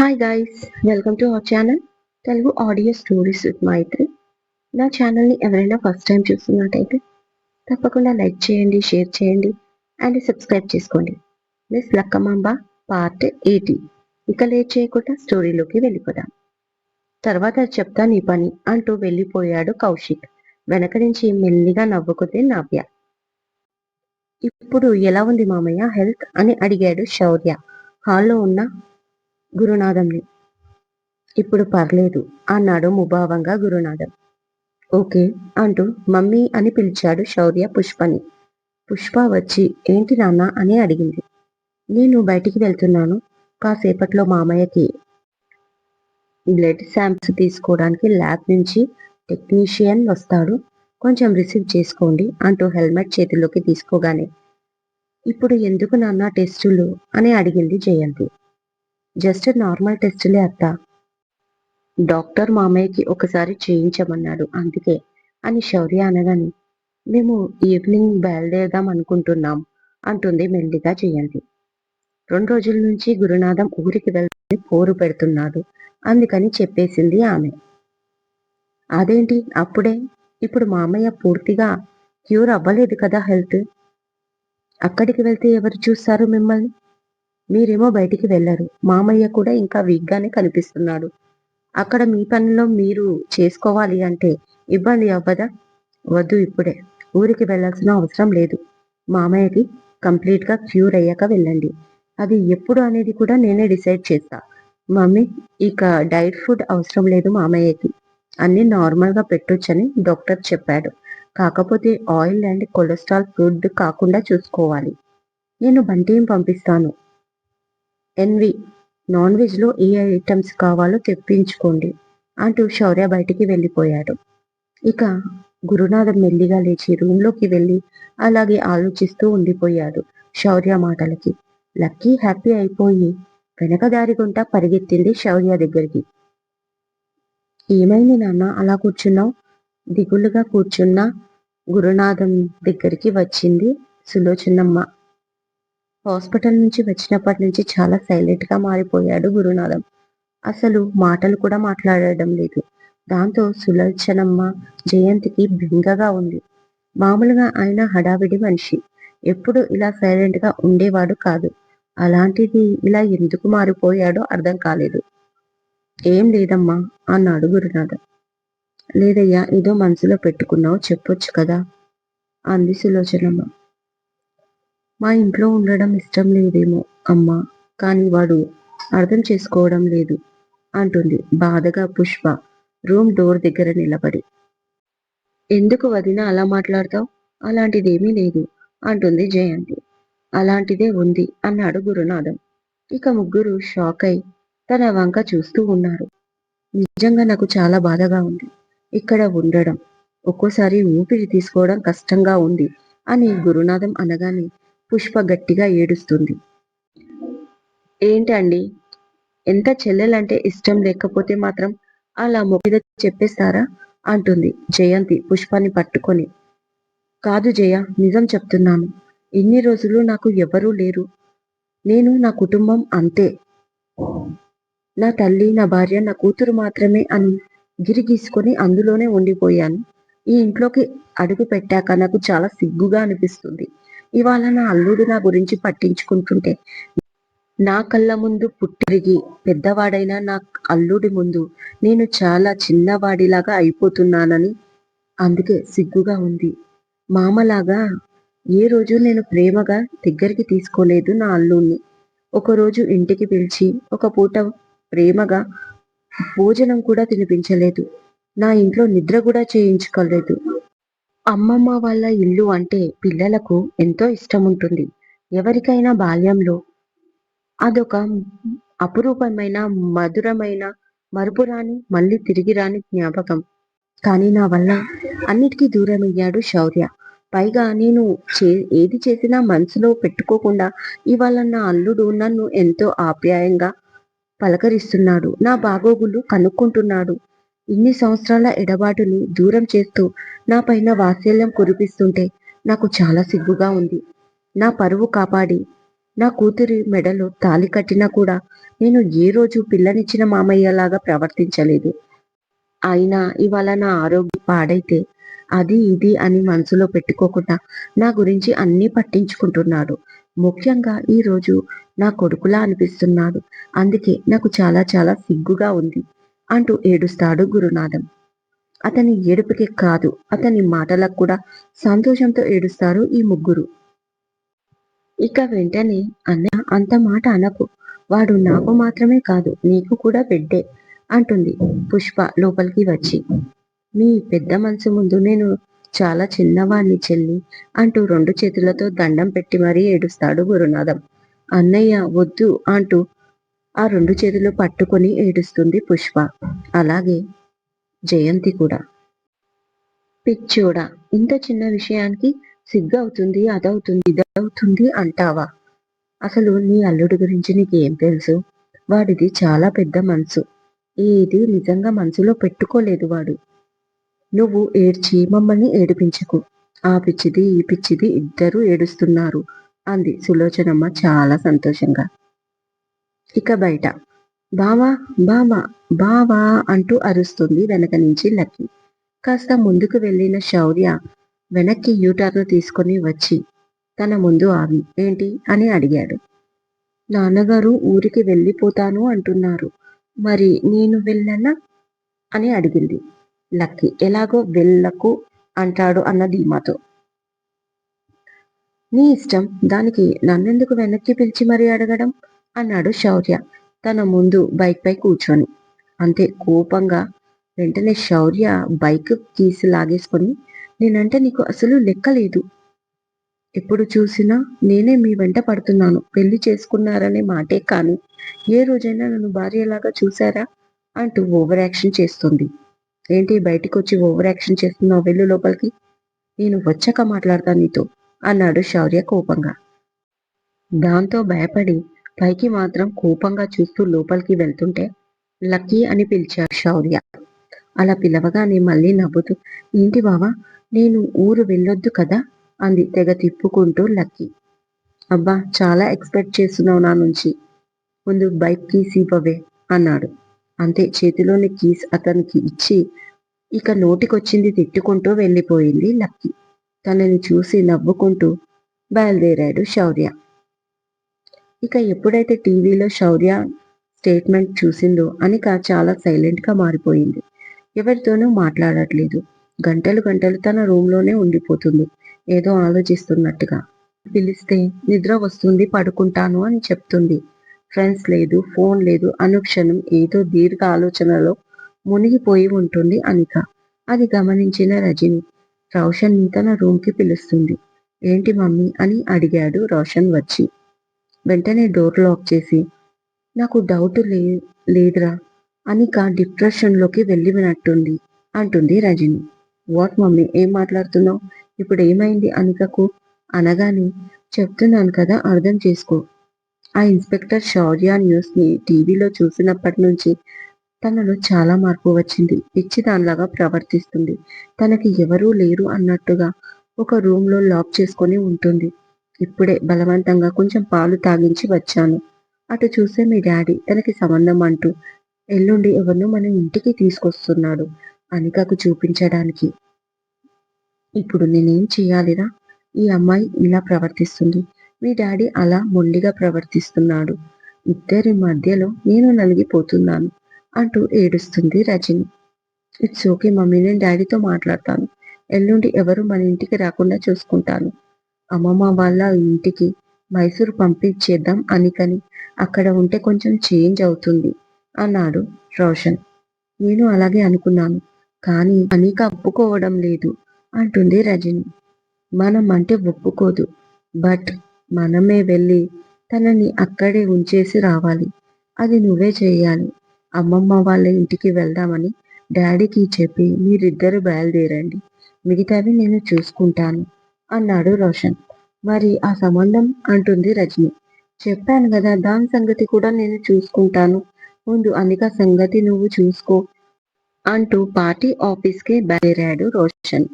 Hi guys welcome to our channel Telugu audio stories with Maithri నా ఛానల్ని ఎవరైనా first time చూస్తున్నట్టయితే తప్పకుండా లైక్ చేయండి షేర్ చేయండి అండ్ సబ్స్క్రైబ్ చేసుకోండి. మిస్ లక్కమాంబ పార్ట్ ఎయిటీ ఇక లేట్ చేయకుండా స్టోరీలోకి వెళ్ళిపోదాం. తర్వాత చెప్తా నీ పని అంటూ వెళ్ళిపోయాడు కౌశిక్. వెనక నుంచి మెల్లిగా నవ్వుకుంది నవ్య. ఇప్పుడు ఎలా ఉంది మామయ్య? హెల్త్ అని అడిగాడు శౌర్య. హాల్లో ఉన్న గురునాథంని. ఇప్పుడు పర్లేదు అన్నాడు ముభావంగా గురునాథం. ఓకే అంటూ మమ్మీ అని పిలిచాడు శౌర్య పుష్పని. పుష్ప వచ్చి ఏంటి నాన్న? అని అడిగింది. నేను బయటికి వెళ్తున్నాను కాసేపట్లో మామయ్యకి బ్లడ్ శాంప్స్ తీసుకోవడానికి ల్యాబ్ నుంచి టెక్నీషియన్ వస్తాడు కొంచెం రిసీవ్ చేసుకోండి అంటూ హెల్మెట్ చేతిలోకి తీసుకోగానే. ఇప్పుడు ఎందుకు నాన్న టెస్టులు? అని అడిగింది జయంతి. జస్ట్ నార్మల్ టెస్టులే అత్త. డాక్టర్ మామయ్యకి ఒకసారి చేయించమన్నాడు. అందుకే అని శౌర్య అనగాని మేము ఈవినింగ్ బయలుదేరదాం అనుకుంటున్నాం అంటుంది మెల్లిగా జయంతి. రెండు రోజుల నుంచి గురునాథం ఊరికి వెళ్ళి పోరు పెడుతున్నాడు. అందుకని చెప్పేసింది ఆమె. అదేంటి? అప్పుడే? ఇప్పుడు మామయ్య పూర్తిగా క్యూర్ అవ్వలేదు కదా హెల్త్? అక్కడికి వెళ్తే ఎవరు చూస్తారు మిమ్మల్ని? మీరేమో బయటికి వెళ్ళరు. మామయ్య కూడా ఇంకా వీక్గానే కనిపిస్తున్నాడు. అక్కడ మీ పనిలో మీరు చేసుకోవాలి అంటే ఇబ్బంది అవ్వదా? వద్దు ఇప్పుడే. ఊరికి వెళ్ళాల్సిన అవసరం లేదు. మామయ్యకి కంప్లీట్గా క్యూర్ అయ్యాక వెళ్ళండి. అది ఎప్పుడు అనేది కూడా నేనే డిసైడ్ చేస్తా. మమ్మీ ఇక డైట్ ఫుడ్ అవసరం లేదు మామయ్యకి. అన్ని నార్మల్గా పెట్టొచ్చని డాక్టర్ చెప్పాడు. కాకపోతే ఆయిల్ అండ్ కొలెస్ట్రాల్ ఫుడ్ కాకుండా చూసుకోవాలి. నేను బంటిని పంపిస్తాను. ఎన్వి నాన్ వెజ్లో ఏ ఐటమ్స్ కావాలో తెప్పించుకోండి అంటూ శౌర్య బయటికి వెళ్ళిపోయాడు. ఇక గురునాథం మెల్లిగా లేచి రూమ్లోకి వెళ్ళి అలాగే ఆలోచిస్తూ ఉండిపోయాడు శౌర్య మాటలకి. లక్కీ హ్యాపీ అయిపోయి వెనకదారి గుంట పరిగెత్తింది శౌర్య దగ్గరికి. ఏమైంది నాన్న అలా కూర్చున్నావు? దిగులుగా కూర్చున్న గురునాథం దగ్గరికి వచ్చింది సులోచనమ్మ. హాస్పిటల్ నుంచి వచ్చినప్పటి నుంచి చాలా సైలెంట్గా మారిపోయాడు గురునాథం. అసలు మాటలు కూడా మాట్లాడడం లేదు. దాంతో సులోచనమ్మ జయంతికి బెంగగా ఉంది. మామూలుగా ఆయన హడావిడి మనిషి. ఎప్పుడు ఇలా సైలెంట్గా ఉండేవాడు కాదు. అలాంటిది ఇలా ఎందుకు మారిపోయాడో అర్థం కాలేదు. ఏం లేదమ్మా అన్నాడు గురునాథం. లేదయ్యా ఏదో మనసులో పెట్టుకున్నావు చెప్పొచ్చు కదా అంది సులోచనమ్మ. మా ఇంట్లో ఉండడం ఇష్టం లేదేమో అమ్మా. కానీ వాడు అర్థం చేసుకోవడం లేదు అంటుంది బాధగా పుష్ప. రూమ్ డోర్ దగ్గర నిలబడి. ఎందుకు వదిన అలా మాట్లాడతావు? అలాంటిదేమీ లేదు అంటుంది జయంతి. అలాంటిదే ఉంది అన్నాడు గురునాథం. ఇక ముగ్గురు షాక్ అయి తన వంక చూస్తూ ఉన్నారు. నిజంగా నాకు చాలా బాధగా ఉంది. ఇక్కడ ఉండడం ఒక్కోసారి ఊపిరి తీసుకోవడం కష్టంగా ఉంది అని గురునాథం అనగానే పుష్ప గట్టిగా ఏడుస్తుంది. ఏంటండి? ఎంత చెల్లెలంటే ఇష్టం లేకపోతే మాత్రం అలా మొక్కిద చెప్పేస్తారా? అంటుంది జయంతి పుష్పాన్ని పట్టుకొని. కాదు జయ నిజం చెప్తున్నాను. ఇన్ని రోజులు నాకు ఎవరూ లేరు. నేను నా కుటుంబం అంతే. నా తల్లి నా భార్య నా కూతురు మాత్రమే అని గిరిగీసుకొని అందులోనే ఉండిపోయాను. ఈ ఇంట్లోకి అడుగు పెట్టాక నాకు చాలా సిగ్గుగా అనిపిస్తుంది. ఇవాళ నా అల్లుడు నా గురించి పట్టించుకుంటుంటే నా కళ్ళ ముందు పుట్టిరిగి పెద్దవాడైన నా అల్లుడి ముందు నేను చాలా చిన్నవాడిలాగా అయిపోతున్నానని అందుకే సిగ్గుగా ఉంది. మామలాగా ఏ రోజు నేను ప్రేమగా దగ్గరికి తీసుకోలేదు నా అల్లుడిని ఒకరోజు ఇంటికి పిలిచి ఒక పూట ప్రేమగా భోజనం కూడా తినిపించలేదు. నా ఇంట్లో నిద్ర కూడా చేయించుకోలేదు. అమ్మమ్మ వాళ్ళ ఇల్లు అంటే పిల్లలకు ఎంతో ఇష్టం ఉంటుంది ఎవరికైనా బాల్యంలో అదొక అపురూపమైన మధురమైన మరుపురాని మళ్ళీ తిరిగి రాని జ్ఞాపకం. కానీ నా వల్ల అన్నిటికీ దూరమయ్యాడు శౌర్య. పైగా నేను చే ఏది చేసినా మనసులో పెట్టుకోకుండా ఇవాళ నా అల్లుడు నన్ను ఎంతో ఆప్యాయంగా పలకరిస్తున్నాడు. నా బాగోగులు కనుక్కుంటున్నాడు. ఇన్ని సంవత్సరాల ఎడబాటుని దూరం చేస్తూ నా పైన వాత్సల్యం కురిపిస్తుంటే నాకు చాలా సిగ్గుగా ఉంది. నా పరువు కాపాడి నా కూతురి మెడలో తాలి కట్టినా కూడా నేను ఏ రోజు పిల్లనిచ్చిన మామయ్యలాగా ప్రవర్తించలేదు. అయినా ఇవాళ నా ఆరోగ్యం పాడైతే అది ఇది అని మనసులో పెట్టుకోకుండా నా గురించి అన్నీ పట్టించుకుంటున్నాడు. ముఖ్యంగా ఈరోజు నా కొడుకులా అనిపిస్తున్నాడు. అందుకే నాకు చాలా చాలా సిగ్గుగా ఉంది. అంటూ ఏడుస్తాడు గురునాథం. అతని ఏడుపుకి కాదు అతని మాటలకు కూడా సంతోషంతో ఏడుస్తారు ఈ ముగ్గురు. ఇక వెంటనే అన్న అంత మాట అనకు. వాడు నాకు మాత్రమే కాదు నీకు కూడా బిడ్డే అంటుంది పుష్ప లోపలికి వచ్చి. మీ పెద్ద మనసు ముందు నేను చాలా చిన్నవాణ్ణి చెల్లి అంటూ రెండు చేతులతో దండం పెట్టి మరీ ఏడుస్తాడు గురునాథం. అన్నయ్య వద్దు అంటూ ఆ రెండు చేతులు పట్టుకొని ఏడుస్తుంది పుష్ప. అలాగే జయంతి కూడా. పిచ్చోడా ఇంత చిన్న విషయానికి సిగ్గవుతుంది అదవుతుంది ఇదవుతుంది అంటావా? అసలు నీ అల్లుడి గురించి నీకేం తెలుసు? వాడిది చాలా పెద్ద మనసు. ఏది నిజంగా మనసులో పెట్టుకోలేదు వాడు. నువ్వు ఏడ్చి మమ్మల్ని ఏడిపించకు. ఆ పిచ్చిది ఈ పిచ్చిది ఇద్దరు ఏడుస్తున్నారు అంది సులోచనమ్మ చాలా సంతోషంగా. ఇక బయట. బావా బావా బావా అంటూ అరుస్తుంది వెనక నుంచి లక్కీ. కాస్త ముందుకు వెళ్ళిన శౌర్య వెనక్కి యూటర్న్ తీసుకొని వచ్చి తన ముందు ఆవి ఏంటి? అని అడిగాడు. నాన్నగారు ఊరికి వెళ్ళిపోతాను అంటున్నారు. మరి నేను వెళ్ళనా? అని అడిగింది లక్కీ. ఎలాగో వెళ్ళకు అంటాడు అన్న ధీమాతో. నీ ఇష్టం. దానికి నన్నెందుకు వెనక్కి పిలిచి మరీ అడగడం? అన్నాడు శౌర్య. తన ముందు బైక్ పై కూర్చొని. అంతే కోపంగా వెంటనే శౌర్య బైక్ కీసి లాగేసుకొని నేనంటే నీకు అసలు లెక్కలేదు ఎప్పుడు చూసినా నేనే మీ వెంట పడుతున్నాను. పెళ్ళి చేసుకున్నారనే మాటే కాని ఏ రోజైనా నన్ను భార్యలాగా చూసారా అంటూ ఓవర్ యాక్షన్ చేస్తుంది. ఏంటి బయటికి వచ్చి ఓవర్ యాక్షన్ చేస్తున్నావు వెళ్ళు లోపలికి? నేను వచ్చాక మాట్లాడతా నీతో అన్నాడు శౌర్య కోపంగా. దాంతో భయపడి పైకి మాత్రం కోపంగా చూస్తూ లోపలికి వెళ్తుంటే లక్కీ అని పిలిచాడు శౌర్య. అలా పిలవగానే మళ్ళీ నవ్వుతూ ఏంటి బావా నేను ఊరు వెళ్ళొద్దు కదా? అంది తెగ తిప్పుకుంటూ లక్కీ. అబ్బా చాలా ఎక్స్పెక్ట్ చేస్తున్నావు నా నుంచి. ముందు బైక్ కీస్ ఇవ్వవే అన్నాడు. అంతే చేతిలోని కీస్ అతనికి ఇచ్చి ఇక నోటికొచ్చింది తిట్టుకుంటూ వెళ్ళిపోయింది లక్కీ. తనని చూసి నవ్వుకుంటూ బయలుదేరాడు శౌర్య. ఇక ఎప్పుడైతే టీవీలో శౌర్య స్టేట్మెంట్ చూసిందో అనిక చాలా సైలెంట్గా మారిపోయింది. ఎవరితోనూ మాట్లాడట్లేదు. గంటలు గంటలు తన రూమ్లోనే ఉండిపోతుంది. ఏదో ఆలోచిస్తున్నట్టుగా. పిలిస్తే నిద్ర వస్తుంది పడుకుంటాను అని చెప్తుంది. ఫ్రెండ్స్ లేదు ఫోన్ లేదు అనుక్షణం ఏదో దీర్ఘ ఆలోచనలో మునిగిపోయి ఉంటుంది అనిక. అది గమనించిన రజని రోషన్ని తన రూమ్కి పిలుస్తుంది. ఏంటి మమ్మీ? అని అడిగాడు రోషన్ వచ్చి. వెంటనే డోర్ లాక్ చేసి నాకు డౌట్ లే లేదురా. అనిక డిప్రెషన్లోకి వెళ్ళినట్టుంది అంటుంది రజని. What mummy? ఏం మాట్లాడుతున్నావు? ఇప్పుడు ఏమైంది అనికకు? అనగానే చెప్తున్నాను కదా అర్థం చేసుకో. ఆ ఇన్స్పెక్టర్ శౌర్య న్యూస్ని టీవీలో చూసినప్పటి నుంచి తనలో చాలా మార్పు వచ్చింది. పిచ్చి దానిలాగా ప్రవర్తిస్తుంది. తనకి ఎవరూ లేరు అన్నట్టుగా ఒక రూమ్లో లాక్ చేసుకొని ఉంటుంది. ఇప్పుడే బలవంతంగా కొంచెం పాలు తాగించి వచ్చాను. అటు చూసే మీ డాడీ తనకి సంబంధం అంటూ ఎల్లుండి ఎవరినో మన ఇంటికి తీసుకొస్తున్నాడు అనికకు చూపించడానికి. ఇప్పుడు నేనేం చేయాలిరా? ఈ అమ్మాయి ఇలా ప్రవర్తిస్తుంది. మీ డాడీ అలా మొండిగా ప్రవర్తిస్తున్నాడు. ఇద్దరి మధ్యలో నేను నలిగిపోతున్నాను అంటూ ఏడుస్తుంది రజని. ఇట్స్ ఓకే మమ్మీ నేను డాడీతో మాట్లాడతాను. ఎల్లుండి ఎవరు మన ఇంటికి రాకుండా చూసుకుంటాను. అమ్మమ్మ వాళ్ళ ఇంటికి మైసూరు పంపించేద్దాం అనికని అక్కడ ఉంటే కొంచెం చేంజ్ అవుతుంది అన్నాడు రోషన్. నేను అలాగే అనుకున్నాను కానీ అనిక ఒప్పుకోవడం లేదు అంటుంది రజని. మనం అంటే ఒప్పుకోదు బట్ మనమే వెళ్ళి తనని అక్కడే ఉంచేసి రావాలి. అది నువ్వే చేయాలి. అమ్మమ్మ వాళ్ళ ఇంటికి వెళ్దామని డాడీకి చెప్పి మీరిద్దరు బయలుదేరండి. మిగతావి నేను చూసుకుంటాను. అన్నాడు రోషన్. మరి ఆ సంబంధం? అంటుంది రజని. చెప్పాను కదా దాని సంగతి కూడా నేను చూసుకుంటాను. ముందు అందుక సంగతి నువ్వు చూసుకో అంటూ పార్టీ ఆఫీస్కి బయలుదేరాడు రోషన్.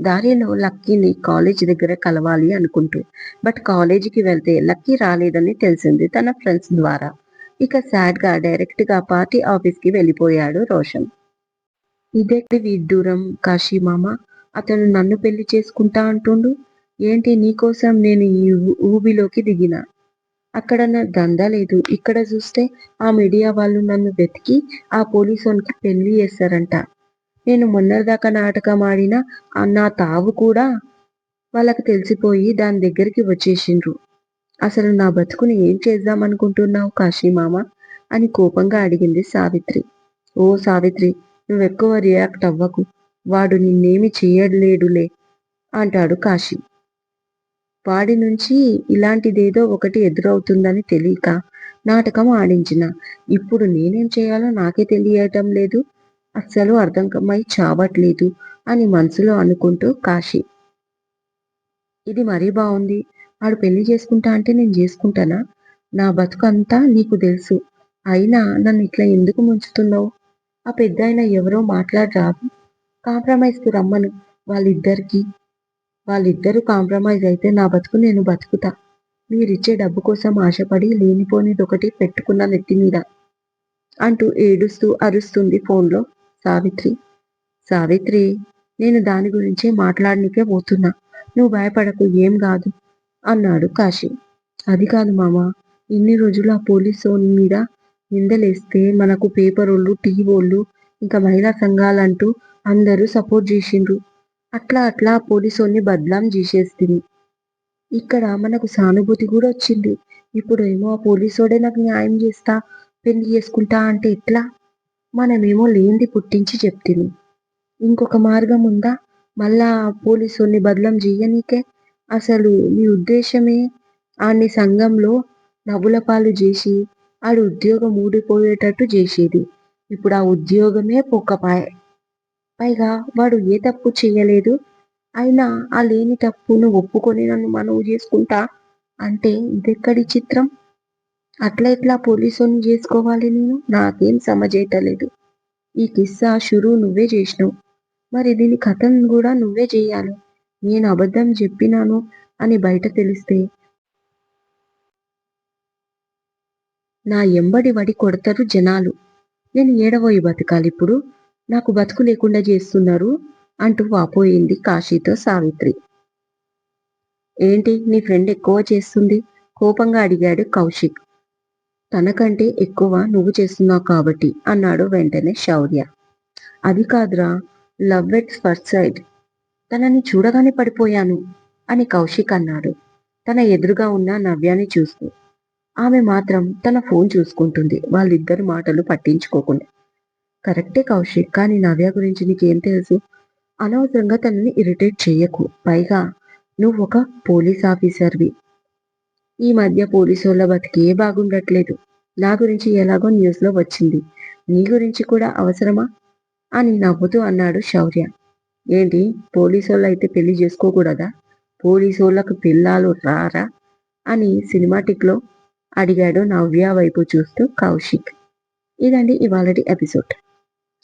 దారిలో లక్కీని కాలేజ్ దగ్గర కలవాలి అనుకుంటూ. బట్ కాలేజీకి వెళ్తే లక్కీ రాలేదని తెలిసింది తన ఫ్రెండ్స్ ద్వారా. ఇక సాడ్గా డైరెక్ట్గా పార్టీ ఆఫీస్కి వెళ్ళిపోయాడు రోషన్. ఇదే విడ్డూరం కాశీ మామ? అతను నన్ను పెళ్ళి చేసుకుంటా అంటుండు. ఏంటి నీకోసం నేను ఈ ఊబిలోకి దిగిన? అక్కడ నా దందా లేదు. ఇక్కడ చూస్తే ఆ మీడియా వాళ్ళు నన్ను వెతికి ఆ పోలీసోనికి పెళ్ళి చేస్తారంట. నేను మొన్నటిదాకా నాటకం ఆడిన నా తావు కూడా వాళ్ళకి తెలిసిపోయి దాని దగ్గరికి వచ్చేసిండ్రు. అసలు నా బతుకుని ఏం చేద్దాం అనుకుంటున్నావు కాశీ మామ? అని కోపంగా అడిగింది సావిత్రి. ఓ సావిత్రి నువ్వెక్కువ రియాక్ట్ అవ్వకు. వాడు నిన్నేమి చేయలేడులే అంటాడు కాశీ. వాడి నుంచి ఇలాంటిదేదో ఒకటి ఎదురవుతుందని తెలియక నాటకం ఆడించిన. ఇప్పుడు నేనేం చేయాలో నాకే తెలియటం లేదు అస్సలు అర్థంకమై చావట్లేదు అని మనసులో అనుకుంటూ కాశీ. ఇది మరీ బాగుంది వాడు పెళ్ళి చేసుకుంటా అంటే నేను చేసుకుంటానా? నా బతుకంతా నీకు తెలుసు అయినా నన్ను ఇట్లా ఎందుకు ముంచుతున్నావు? ఆ పెద్ద ఆయన ఎవరో మాట్లాడరాదు. కాంప్రమైజ్కి రమ్మను. వాళ్ళిద్దరికి. వాళ్ళిద్దరూ కాంప్రమైజ్ అయితే నా బతుకు నేను బతుకుతా. మీరిచ్చే డబ్బు కోసం ఆశపడి లేనిపోనిది ఒకటి పెట్టుకున్న నెత్తి మీద అంటూ ఏడుస్తూ అరుస్తుంది ఫోన్లో సావిత్రి. సావిత్రి నేను దాని గురించే మాట్లాడనికే పోతున్నా. నువ్వు భయపడకు ఏం కాదు అన్నాడు కాశీ. అది కాదు మామ ఇన్ని రోజులు ఆ పోలీసు మీద నిందలేస్తే మనకు పేపర్ వాళ్ళు టీ వాళ్ళు ఇంకా మహిళా సంఘాలంటూ అందరూ సపోర్ట్ చేసిండ్రు. అట్లా అట్లా పోలీసోని బద్లాం చేసేస్తుంది ఇక్కడ మనకు సానుభూతి కూడా వచ్చింది. ఇప్పుడు ఏమో ఆ పోలీసోడే నాకు న్యాయం చేస్తా పెళ్ళి చేసుకుంటా అంటే ఎట్లా? మనమేమో లేనిది పుట్టించి చెప్తుంది ఇంకొక మార్గం ఉందా? మళ్ళా పోలీసుని బదలం చేయనీకే? అసలు నీ ఉద్దేశమే? ఆని సంఘంలో నవ్వుల పాలు చేసి ఆడు ఉద్యోగం ఊడిపోయేటట్టు చేసేది. ఇప్పుడు ఆ ఉద్యోగమే పొక్కపాయే పైగా వాడు ఏ తప్పు చేయలేదు. అయినా ఆ లేని తప్పును ఒప్పుకొని నన్ను మనవు చేసుకుంటా అంటే ఇదెక్కడి చిత్రం? అట్లా ఎట్లా పోలీసుని చేసుకోవాలి నేను? నాకేం సమజైతలేదు ఈ కిస్సా షురు నువ్వే చేసినావు. మరి దీని కథం కూడా నువ్వే చేయాలి. నేను అబద్ధం చెప్పినాను అని బయట తెలిస్తే? నా ఎంబడి వడి కొడతారు జనాలు. నేను ఏడవోయి బతకాలి ఇప్పుడు? నాకు బతుకు లేకుండా చేస్తున్నారు అంటూ వాపోయింది కాశీతో సావిత్రి. ఏంటి నీ ఫ్రెండ్ ఎక్కువ చేస్తుంది? కోపంగా అడిగాడు కౌశిక్. తనకంటే ఎక్కువ నువ్వు చేస్తున్నావు కాబట్టి అన్నాడు వెంటనే శౌర్య. అది కాదురా లవ్ ఎట్ ఫస్ట్ సైడ్ తనని చూడగానే పడిపోయాను అని కౌశిక్ అన్నాడు. తన ఎదురుగా ఉన్న నవ్యాని చూస్తూ. ఆమె మాత్రం తన ఫోన్ చూసుకుంటుంది. వాళ్ళిద్దరు మాటలు పట్టించుకోకుండా. కరెక్టే కౌశిక్ కానీ నవ్య గురించి నీకేం తెలుసు? అనవసరంగా తనని ఇరిటేట్ చేయకు. పైగా నువ్వు ఒక పోలీస్ ఆఫీసర్వి. ఈ మధ్య పోలీసు వాళ్ళ బతికే బాగుండట్లేదు. నా గురించి ఎలాగో న్యూస్లో వచ్చింది. నీ గురించి కూడా అవసరమా? అని నవ్వుతూ అన్నాడు శౌర్య. ఏంటి? పోలీసు వాళ్ళు అయితే పెళ్ళి చేసుకోకూడదా? పోలీసు వాళ్ళకు పిల్లాలు రారా? అని సినిమాటిక్లో అడిగాడు నవ్య వైపు చూస్తూ కౌశిక్. ఇదండి ఇవాళటి ఎపిసోడ్.